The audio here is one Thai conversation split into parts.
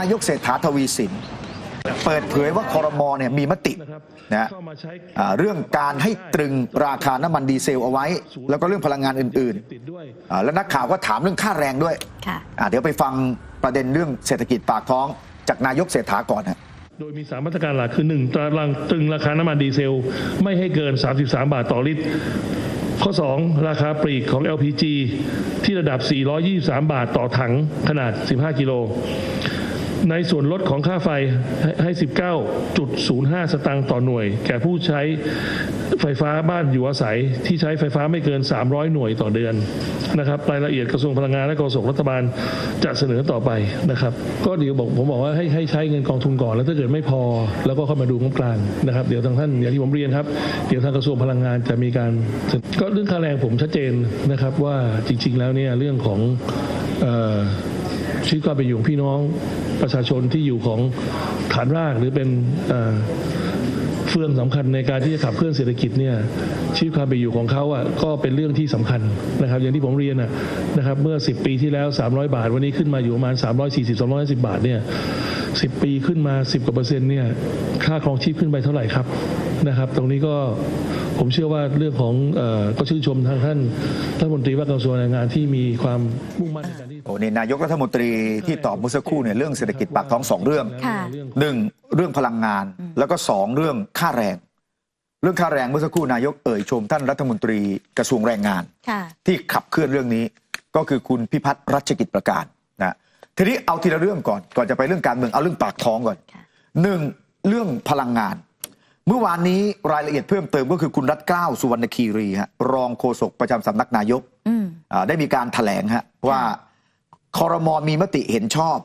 นายกเศรษฐาทวีสิน เปิดเผยว่าคอรมอเนี่ยมีมตินะฮะอ่าเรื่องการให้ตรึงราคาน้ำมันดีเซลเอาไว้ แล้วก็เรื่องพลังงานอื่นๆอ่าแล้วนักข่าวก็ถามเรื่องค่าแรงด้วยค่ะอ่าเดี๋ยวไปฟังประเด็นเรื่องเศรษฐกิจปากท้อง จากนายกเศรษฐาก่อนฮะโดยมี 3 มาตรการหลักคือ 1 ตารางตรึงราคาน้ำมันดีเซล ไม่ให้เกิน 33 บาทต่อลิตรข้อ 2 ราคาปลีกของ LPG ที่ระดับ 423 บาทต่อถังขนาด 15 กิโล ในส่วนลดของค่าไฟให้ 19.05 สตางค์ต่อหน่วย แก่ผู้ใช้ไฟฟ้าบ้านอยู่อาศัย ที่ใช้ไฟฟ้าไม่เกิน 300 หน่วยต่อเดือนนะครับรายละเอียดกระทรวงพลังงานและกระทรวงรัฐบาลจะเสนอต่อไปนะครับ ก็เดี๋ยวบอกผมบอกว่าให้ให้ใช้เงินกองทุนก่อน แล้วถ้าเกิดไม่พอ แล้วก็เข้ามาดูงบกลางนะครับเดี๋ยวทางท่านอย่างที่ผมเรียนครับเดี๋ยวทางกระทรวงพลังงานจะมีการก็เรื่องค่าแรงผมชัดเจนนะครับว่าจริง ๆ แล้วเนี่ยเรื่องของ ชีวิตความเป็นอยู่ของพี่น้องประชาชนที่อยู่ของฐานรากหรือเป็นเฟืองสำคัญในการที่จะขับเคลื่อนเศรษฐกิจเนี่ยชีวิตความเป็นอยู่ของเขาอะก็เป็นเรื่องที่สำคัญนะครับ อย่างที่ผมเรียนอะนะครับเมื่อ 10 ปีที่แล้ว 300 บาท วันนี้ขึ้นมาอยู่ประมาณ 340 250 บาทเนี่ย10 ปีขึ้นมา 10กว่าเปอร์เซ็นต์เนี่ยค่าครองชีพขึ้นไปเท่าไหร่ครับนะครับ ตรงนี้ก็ผมเชื่อว่าเรื่องของอก็ชื่นชมทางท่านรัฐมนตรีว่าการกระทรวงแรงงานที่มีความมุ่งมั่นใน โอ้นี่นายกรัฐมนตรีที่ตอบเมื่อสักครู่เนี่ยเรื่องเศรษฐกิจปากท้องสองเรื่องค่ะ หนึ่งเรื่องพลังงานแล้วก็สองเรื่องค่าแรง เรื่องค่าแรงเมื่อสักครู่นายกเอ่ยชมท่านรัฐมนตรีกระทรวงแรงงาน ค่ะ ที่ขับเคลื่อนเรื่องนี้ก็คือคุณพิพัฒน์รัชกิจประการนะทีนี้เอาทีละเรื่องก่อนก่อนจะไปเรื่องการเมืองเอาเรื่องปากท้องก่อนค่ะ หนึ่งเรื่องพลังงาน เมื่อวานนี้รายละเอียดเพิ่มเติมก็คือคุณรัฐเกล้าสุวรรณคีรีฮะรองโฆษกประจำสำนักนายก อืม อ่าได้มีการถแถลงฮะว่า คอรมอมีมติเห็นชอบ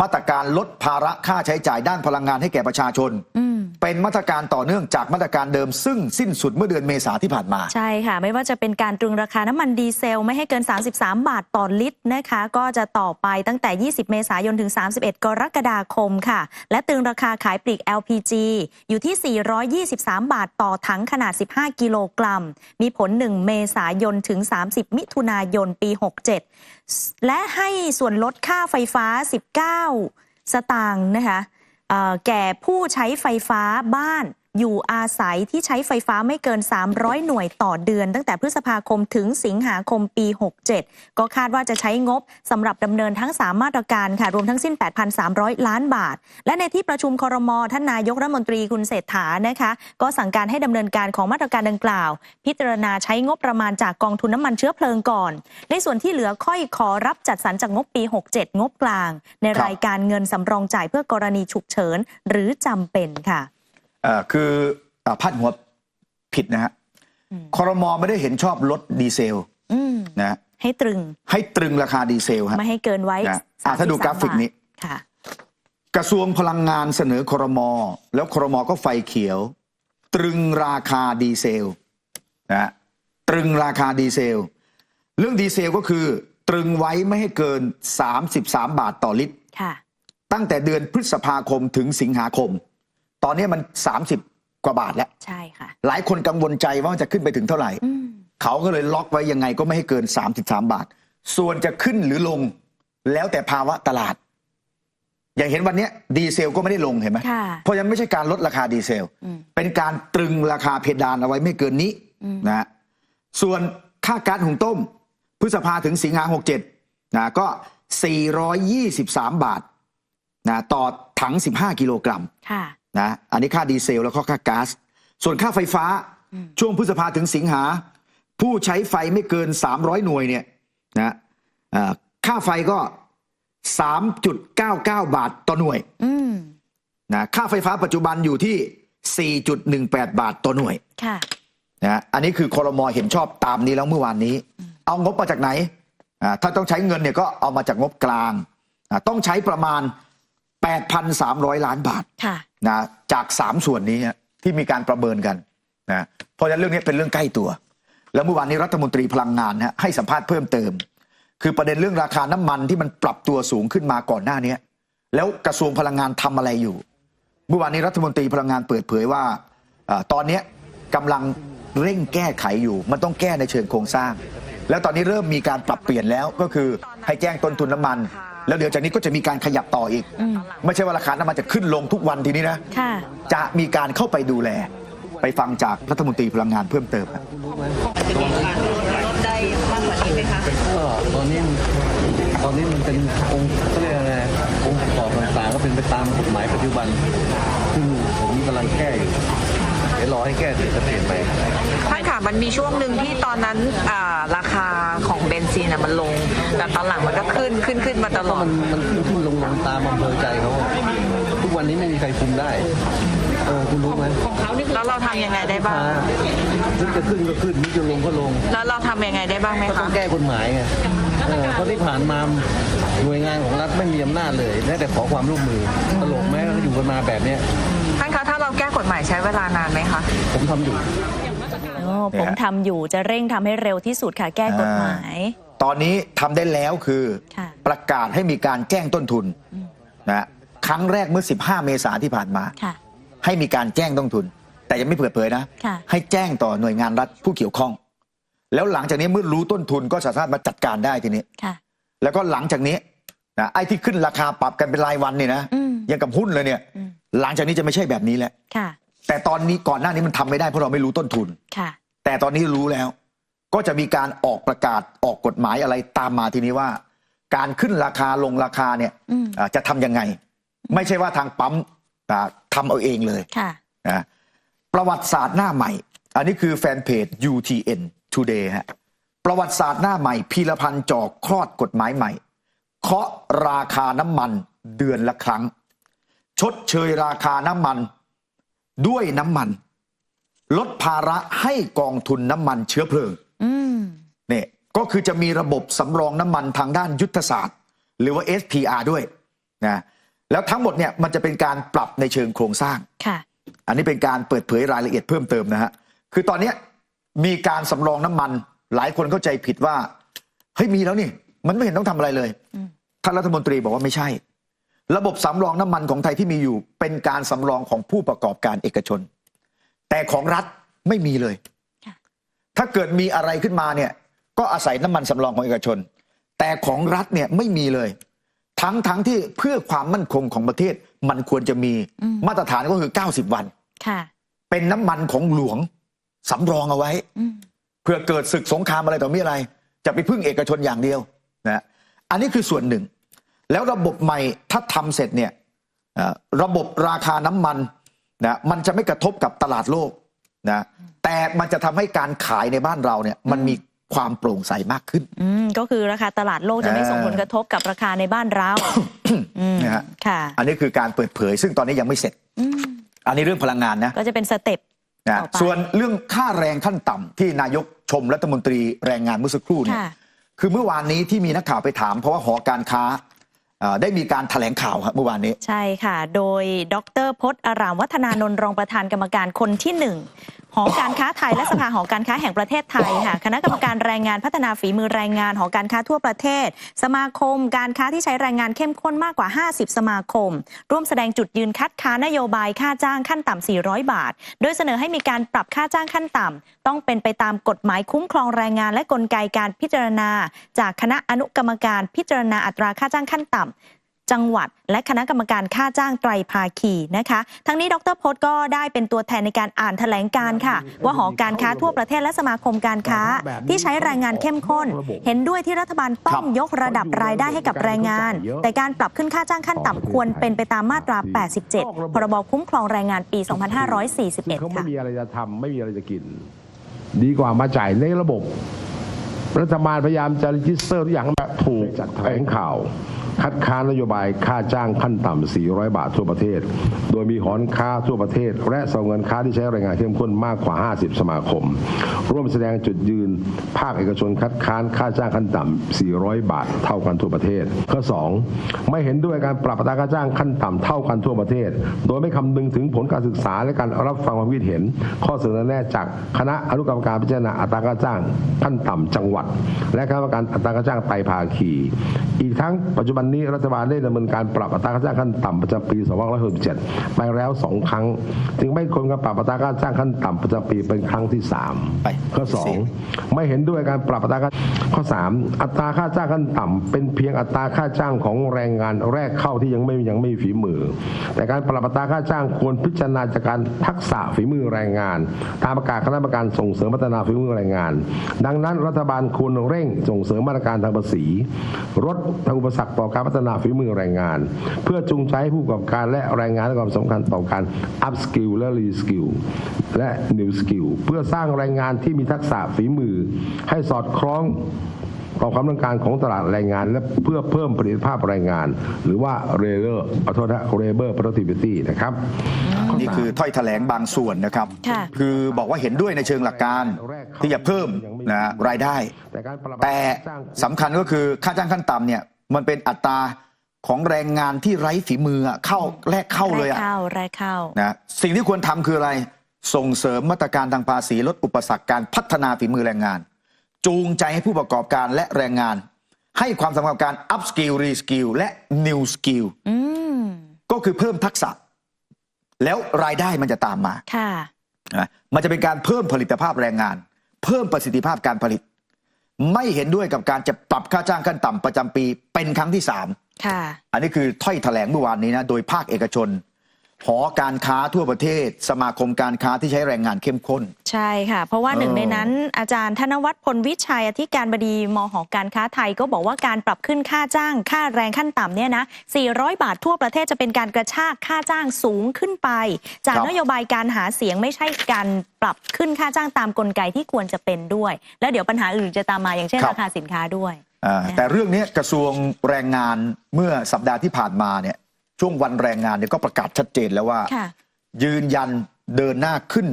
มาตรการลดภาระค่าใช้จ่ายด้านพลังงานให้แก่ประชาชนอืมเป็นมาตรการต่อเนื่องจากมาตรการเดิม ซึ่งสิ้นสุดเมื่อเดือนเมษาที่ผ่านมา ใช่ค่ะ ไม่ว่าจะเป็นการตรึงราคาน้ำมันดีเซล ไม่ให้เกิน 33 บาทต่อลิตรนะคะ ก็จะต่อไปตั้งแต่ 20 เมษายนถึง 31 กรกฎาคมค่ะ และตรึงราคาขายปลีก LPG อยู่ที่ 423 บาทต่อถังขนาด 15 กิโลกรัม มีผล 1 เมษายนถึง 30 มิถุนายนปี 67 และให้ส่วนลดค่าไฟฟ้า 19สตางค์นะคะแก่ผู้ใช้ไฟฟ้าบ้าน อยู่อาศัยที่ใช้ไฟฟ้าไม่เกิน 300 หน่วยต่อเดือน ตั้งแต่พฤษภาคมถึงสิงหาคมปี 67 ก็คาดว่าจะใช้งบสำหรับดำเนินทั้ง 3 มาตรการค่ะ รวมทั้งสิ้น 8,300 ล้านบาท และในที่ประชุมคอรมอท่านนายกรัฐมนตรีคุณเศรษฐานะคะ ก็สั่งการให้ดำเนินการของมาตรการดังกล่าว พิจารณาใช้งบประมาณจากกองทุนน้ำมันเชื้อเพลิงก่อน ในส่วนที่เหลือค่อยขอรับจัดสรรจากงบปี 67 งบกลาง ในรายการเงินสำรองจ่ายเพื่อกรณีฉุกเฉินหรือจำเป็นค่ะ เอ่อคืออ่าพาดหัวผิดนะฮะอืมคอรมอไม่ได้เห็นชอบลดดีเซลอืมนะให้ตรึงให้ตรึงราคาดีเซลฮะ ไม่ให้เกินไว้นะอะถ้าดูกราฟิกนี้ บทค่ะ กระทรวงพลังงานเสนอคอรมอแล้วคอรมอก็ไฟเขียว ตรึงราคาดีเซลนะฮะตรึงราคาดีเซล เรื่องดีเซลก็คือ ตรึงไว้ไม่ให้เกิน 33 บาทต่อลิตร ค่ะ ตั้งแต่เดือนพฤษภาคมถึงสิงหาคม ตอนนี้มัน 30 กว่าบาทแล้ว ใช่ค่ะ หลายคนกังวลใจว่ามันจะขึ้นไปถึงเท่าไหร่อืมเขาก็เลยล็อกไว้ยังไงก็ไม่ให้เกิน 33 บาท ส่วนจะขึ้นหรือลงแล้วแต่ภาวะตลาด อย่างเห็นวันเนี้ยดีเซลก็ไม่ได้ลงเห็นไหมค่ะเพราะยังไม่ใช่การลดราคาดีเซลอืมเป็นการตรึงราคาเพดานเอาไว้ไม่เกินนี้อืมนะฮะส่วนค่าก๊าซหุงต้ม พฤษภาถึงสิงหาหกเจ็ดนะก็ 423 บาทนะต่อถัง 15 กิโลกรัมค่ะ นะอันนี้ค่าดีเซลแล้วก็ค่าก๊าซส่วนค่าไฟฟ้าอืมช่วงพฤษภาถึงสิงหา ผู้ใช้ไฟไม่เกิน 300 หน่วยเนี่ยนะอ่าค่าไฟก็ 3.99 บาทต่อหน่วยอืมนะค่าไฟฟ้าปัจจุบันอยู่ที่ 4.18 บาทต่อหน่วยค่ะนะอันนี้คือคอรมอเห็นชอบตามนี้แล้วเมื่อวานนี้ เอางบมาจากไหนอ่าถ้าต้องใช้เงินเนี่ยก็เอามาจากงบกลางอ่าต้องใช้ประมาณ 8,300 ล้านบาทค่ะ นะจากสามส่วนนี้ที่มีการประเมินกันนะเพราะฉะนั้นเรื่องนี้เป็นเรื่องใกล้ตัว แล้วเมื่อวานนี้รัฐมนตรีพลังงานฮะให้สัมภาษณ์เพิ่มเติม คือประเด็นเรื่องราคาน้ำมันที่มันปรับตัวสูงขึ้นมาก่อนหน้านี้แล้วกระทรวงพลังงานทำอะไรอยู่ เมื่อวานนี้รัฐมนตรีพลังงานเปิดเผยว่าอตอนนี้ยกำลังเร่งแก้ไขอยู่ มันต้องแก้ในเชิงโครงสร้าง แล้วตอนนี้เริ่มมีการปรับเปลี่ยนแล้วก็คือให้แจ้งต้นทุนน้ำมัน แล้วเดี๋ยวจากนี้ก็จะมีการขยับต่ออีกอืมไม่ใช่ว่าราคาน้ำมันจะขึ้นลงทุกวันทีนี้นะ ค่ะ จะมีการเข้าไปดูแล ไปฟังจากรัฐมนตรีพลังงานเพิ่มเติมครับจะมีการลดได้มากกว่านี้ไหมคะ ก็ตอนนี้ตอนนี้มันเป็นองค์เขาเรียกอะไรองค์ประกอบต่างๆก็เป็นไปตามกฎหมายปัจจุบันซึ่งผมกำลังแก้อยู่เดี๋ยวรอให้แก้เสร็จจะเปลี่ยนไปท่านค่ะมันมีช่วงหนึ่งที่ตอนนั้นอ่าราคาของเบนซินน่ะมันลง แต่ตอนหลังมันก็ขึ้นขึ้นขึ้นมาตลก็อด มันมันขึ้นขึ้นลงลงตามอำเภอใจเขาอะทุกวันนี้ไม่มีใครคุมได้ เออคุณรู้ไหมแล้วเราทำยังไงได้บ้างนึกจะขึ้นก็ขึ้นนึกจะลงก็ลง แล้วเราทำยังไงได้บ้างไหมก็ต้อคะ งแก้กฎหมายไงเออเพราะที่ผ่านมาหน่วยงานของรัฐไม่มีอำนาจเลยแม้แต่ขอความร่วมมือตลกไหมก็อยู่กันมาแบบเนี้ย ท่านคะถ้าเราแก้กฎหมายใช้เวลานานไหมคะ ผมทำอยู่ โอ้ผมทำอยู่จะเร่งทำให้เร็วที่สุดค่ะ แก้กฎหมาย ตอนนี้ทำได้แล้วคือค่ะ ประกาศให้มีการแจ้งต้นทุนนะครั้งแรกเมื่อ 15 เมษาที่ผ่านมา ค่ะ ให้มีการแจ้งต้นทุน แต่ยังไม่เปิดเผยนะ ค่ะ ให้แจ้งต่อหน่วยงานรัฐผู้เกี่ยวข้อง แล้วหลังจากนี้เมื่อรู้ต้นทุนก็สามารถมาจัดการได้ทีนี้ ค่ะ แล้วก็หลังจากนี้นะไอ้ที่ขึ้นราคาปรับกันเป็นรายวันเนี่ยนะอืมยังกับหุ้นเลยเนี่ย อืม หลังจากนี้จะไม่ใช่แบบนี้แหละค่ะ แต่ตอนนี้ก่อนหน้านี้มันทำไม่ได้เพราะเราไม่รู้ต้นทุน ค่ะ แต่ตอนนี้รู้แล้ว ก็จะมีการออกประกาศออกกฎหมายอะไรตามมาทีนี้ว่า การขึ้นราคาลงราคาเนี่ยอืมอ่าจะทำยังไง ไม่ใช่ว่าทางปั๊มอ่าทำเอาเองเลย ค่ะนะประวัติศาสตร์หน้าใหม่ อันนี้คือแฟนเพจ UTN Today ฮะประวัติศาสตร์หน้าใหม่ พีรพันธ์จอกคลอดกฎหมายใหม่ เคาะราคาน้ำมันเดือนละครั้ง ชดเชยราคาน้ำมัน ด้วยน้ำมัน ลดภาระให้กองทุนน้ำมันเชื้อเพลิงอืมเนี่ยก็คือจะมีระบบสำรองน้ำมันทางด้านยุทธศาสตร์ หรือว่า SPR ด้วยนะแล้วทั้งหมดเนี่ยมันจะเป็นการปรับในเชิงโครงสร้างค่ะ อันนี้เป็นการเปิดเผยรายละเอียดเพิ่มเติมนะฮะคือตอนเนี้ยมีการสำรองน้ำมัน หลายคนเข้าใจผิดว่าเฮ้ยมีแล้วนี่ มันไม่เห็นต้องทำอะไรเลยอืมท่านรัฐมนตรีบอกว่าไม่ใช่ ระบบสำรองน้ำมันของไทยที่มีอยู่ เป็นการสำรองของผู้ประกอบการเอกชน แต่ของรัฐไม่มีเลยค่ะถ้าเกิดมีอะไรขึ้นมาเนี่ย ก็อาศัยน้ำมันสำรองของเอกชน แต่ของรัฐเนี่ยไม่มีเลย ทั้งทั้งที่เพื่อความมั่นคงของประเทศมันควรจะมีอืมมาตรฐานก็คือ 90 วันค่ะเป็นน้ำมันของหลวงสำรองเอาไว้อืมเพื่อเกิดศึกสงครามอะไรต่อมีอะไร จะไปพึ่งเอกชนอย่างเดียวนะอันนี้คือส่วนหนึ่ง แล้วระบบใหม่ถ้าทำเสร็จเนี่ยเอ่อระบบราคาน้ำมันนะมันจะไม่กระทบกับตลาดโลกนะแต่มันจะทำให้การขายในบ้านเราเนี่ยมันมีความโปร่งใสมากขึ้นอืมก็คือราคาตลาดโลกจะไม่อ่าส่งผลกระทบกับราคาในบ้านเราอืมนะฮะค่ะอันนี้คือการเปิดเผย ซึ่งตอนนี้ยังไม่เสร็จอืมอันนี้เรื่องพลังงานนะก็จะเป็นสเต็ปนะต่อไปส่วนเรื่องค่าแรงขั้นต่ำที่นายกชมรัฐมนตรีแรงงานเมื่อสักครู่เนี่ยค่ะคือเมื่อวานนี้ที่มีนักข่าวไปถาม เพราะว่าหอการค้าเอ่อ ได้มีการแถลงข่าวครับเมื่อวานนี้ ใช่ค่ะ โดยดรพจน์อารามวัฒนานนท์รองประธานกรรมการคนที่หนึ่งหอการค้าไทยและสภาหอการค้าแห่งประเทศไทยค่ะคณะกรรมการแรงงานพัฒนาฝีมือแรงงานหอการค้าทั่วประเทศ สมาคม การค้าที่ใช้แรงงานเข้มข้นมากกว่า 50 สมาคม ร่วมแสดงจุดยืนคัดค้านนโยบายค่าจ้างขั้นต่ำ 400 บาท โดยเสนอให้มีการปรับค่าจ้างขั้นต่ำ ต้องเป็นไปตามกฎหมายคุ้มครองแรงงานและกลไกการพิจารณา จากคณะอนุกรรมการพิจารณาอัตราค่าจ้างขั้นต่ำจังหวัด และคณะกรรมการค่าจ้างไตรภาคีนะคะ ทั้งนี้ดรพจน์ก็ได้เป็นตัวแทนในการอ่านแถลงการณ์ค่ะ ว่าหอการค้าทั่วประเทศและสมาคมการค้า ที่ใช้แรงงานเข้มข้น เห็นด้วยที่รัฐบาลต้องยกระดับรายได้ให้กับแรงงาน แต่การปรับขึ้นค่าจ้างขั้นต่ำควรเป็นไปตามมาตรา 87 พรบคุ้มครองแรงงานปีเขา2541ไม่ค่ะมีอะไรจะทำไม่มีอะไรจะกิน ดีกว่ามาจ่ายในระบบรัฐบาลพยายามจะรีจิสเตอร์ทุกอย่างแบบถูกจัดแถลงข่าว คัดค้านนโยบายค่าจ้างขั้นต่ำ 400 บาททั่วประเทศ ยมีหอนค้าทั่วประเทศ และสองเงินค้าที่ใช้แรงงานเข้มข้นมากกว่า 50 สมาคม ร่วมแสดงจุดยืน ภาคเอกชนคัดค้านค่าจ้างขั้นต่ำ 400 บาทเท่ากันทั่วประเทศ ข้อ 2 ไม่เห็นด้วยการปรับอัตราค่าจ้างขั้นต่ำเท่ากันทั่วประเทศ โดยไม่คำนึงถึงผลการศึกษาและการรับฟังความคิดเห็น ข้อเสนอแนะจากคณะอนุกรรมการพิจารณาอัตราค่าจ้างขั้นต่ำจังหวัด และคณะกรรมการอัตราค่าจ้างไตภาคี อีกทั้งปัจจุบันนนี้รัฐบาลได้ดำเนินการปรับอัตราค่าจ้างขั้นต่ำประจำปี 2567ไปแล้วสองครั้ง จึงไม่ควรกับปรับอัตราค่าจ้างขั้นต่ำประจำปีเป็นครั้งที่สามไปข้อสองไม่เห็นด้วยการปรับอัตราค่าข้อ 3 อัตราค่าจ้างขั้นต่ำเป็นเพียงอัตราค่าจ้างของแรงงานแรกเข้าที่ยังไม่ยังไม่มีฝีมือ แต่การปรับอัตราค่าจ้างควรพิจารณาจากการทักษะฝีมือแรงงาน ตามประกาศคณะกรรมการส่งเสริมพัฒนาฝีมือแรงงาน ดังนั้นรัฐบาลควรเร่งส่งเสริมมาตรการทางภาษีลดทางอุปสรรคต่อการพัฒนาฝีมือแรงงาน เพื่อจูงใจให้ผู้ประกอบการและแรงงานให้ความสำคัญต่อการ up skill และ re skill และ new skill เพื่อสร้างแรงงานที่มีทักษะฝีมือ ให้สอดคล้องต่อความต้องการของตลาดแรงงาน และเพื่อเพิ่มประสิทธิภาพแรงงาน หรือว่า labor ขอโทษนะ labor productivity นะครับนี่คือถ้อยแถลงบางส่วนนะครับค่ะคือบอกว่าเห็นด้วยในเชิงหลักการ ที่จะเพิ่มนะรายได้ แต่สำคัญก็คือค่าจ้างขั้นต่ำเนี่ยมันเป็นอัตรา ของแรงงานที่ไร้ฝีมืออะเข้าแรกเข้าเลยแรอะกเข้าแรกเข้า นะสิ่งที่ควรทำคืออะไร ส่งเสริมมาตรการทางภาษีลดอุปสรรคการพัฒนาฝีมือแรงงาน จูงใจให้ผู้ประกอบการและแรงงาน ให้ความสำคัญกับการ up skill re skill และ new skill อืม ก็คือเพิ่มทักษะ แล้วรายได้มันจะตามมา ค่ะ นะมันจะเป็นการเพิ่มผลิตภาพแรงงาน เพิ่มประสิทธิภาพการผลิต ไม่เห็นด้วยกับการจะปรับค่าจ้างขั้นต่ำประจำปีเป็นครั้งที่สาม ค่ะ อันนี้คือถ้อยแถลงเมื่อวานนี้นะโดยภาคเอกชนหอการค้าทั่วประเทศ สมาคมการค้าที่ใช้แรงงานเข้มข้น ใช่ค่ะ เพราะว่าเออหนึ่งในนั้น อาจารย์ธนวัฒน์พลวิชัยอธิการบดีมหอการค้าไทยก็บอกว่าการปรับขึ้นค่าจ้าง ค่าแรงขั้นต่ำเนี่ยนะ 400 บาททั่วประเทศจะเป็นการกระชากค่าจ้างสูงขึ้นไป จากนโยบายการหาเสียงไม่ใช่การปรับขึ้นค่าจ้างตามกลไกที่ควรจะเป็นด้วย แล้วเดี๋ยวปัญหาอื่นจะตามมาอย่างเช่นครับราคาสินค้าด้วยอ่า แต่เรื่องนี้กระทรวงแรงงานเมื่อสัปดาห์ที่ผ่านมาเนี่ยช่วงวันแรงงานเนี่ยก็ประกาศชัดเจนแล้วว่าค่ะยืนยันเดินหน้าขึ้น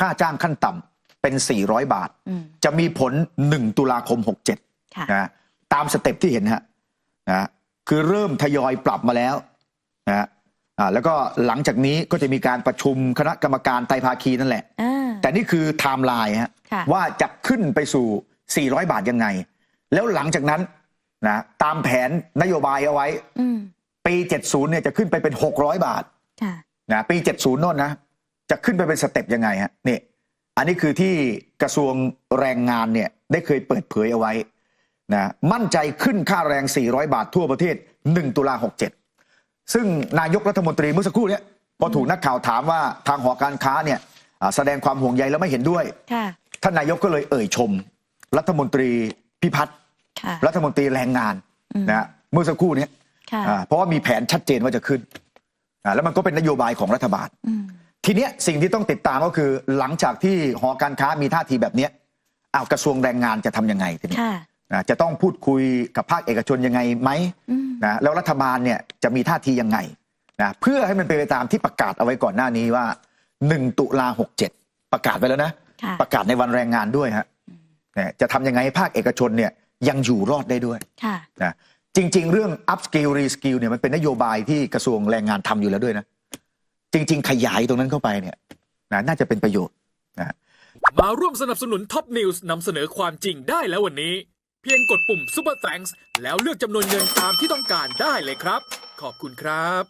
ค่าจ้างขั้นต่ำเป็น 400 บาทอืมจะมีผล 1 ตุลาคม 67ค่ะนะตามสเต็ปที่เห็นฮะนะคือเริ่มทยอยปรับมาแล้วนะอ่าแล้วก็หลังจากนี้ก็จะมีการประชุมคณะกรรมการไตรภาคีนั่นแหละอ่าแต่นี่คือไทม์ไลน์ฮะค่ะว่าจะขึ้นไปสู่ 400 บาทยังไง แล้วหลังจากนั้นนะตามแผนนโยบายเอาไว้อืมปี 70 เนี่ยจะขึ้นไปเป็น 600 บาทค่ะนะปี 70โน่นนะ จะขึ้นไปเป็นสเต็ปยังไงฮะนี่ อันนี้คือที่กระทรวงแรงงานเนี่ยได้เคยเปิดเผยเอาไว้นะมั่นใจขึ้นค่าแรง 400 บาททั่วประเทศ 1 ตุลา67 ซึ่งนายกรัฐมนตรีเมื่อสักครู่เนี้พอถูกนักข่าวถามว่าทางหอการค้าเนี่ยอ่าแสดงความห่วงใยแล้วไม่เห็นด้วยค่ะท่านนายกก็เลยเอ่ยชม รัฐมนตรี พิพัฒน์ค่ะรัฐมนตรีแรงงานนะฮะเมื่อสักครู่เนี้ค่ะอ่าเพราะว่ามีแผนชัดเจนว่าจะขึ้นอ่าแล้วมันก็เป็นนโยบายของรัฐบาลอืมทีเนี้ยสิ่งที่ต้องติดตามก็คือ หลังจากที่หอการค้ามีท่าทีแบบเนี้ยอ้าวกระทรวงแรงงานจะทำยังไงทีนี้ค่ะนะจะต้องพูดคุยกับภาคเอกชนยังไงไหมอืมนะแล้วรัฐบาลเนี่ยจะมีท่าทียังไงนะเพื่อให้มันเป็นไปตามที่ประกาศเอาไว้ก่อนหน้านี้ว่า 1 ตุลา67 ประกาศไปแล้วนะค่ะประกาศในวันแรงงานด้วยฮะเนี่ยจะทำยังไงให้ภาคเอกชนเนี่ยยังอยู่รอดได้ด้วยค่ะนะจริง ๆ เรื่อง up skill re skill เนี่ยมันเป็นนโยบายที่กระทรวงแรงงานทำอยู่แล้วด้วยนะ จริง ๆ ขยายตรงนั้นเข้าไปเนี่ยนะน่าจะเป็นประโยชน์นะมาร่วมสนับสนุนท็อปนิวส์นำเสนอความจริงได้แล้ววันนี้ เพียงกดปุ่ม Super Thanks แล้วเลือกจำนวนเงินตามที่ต้องการได้เลยครับ ขอบคุณครับ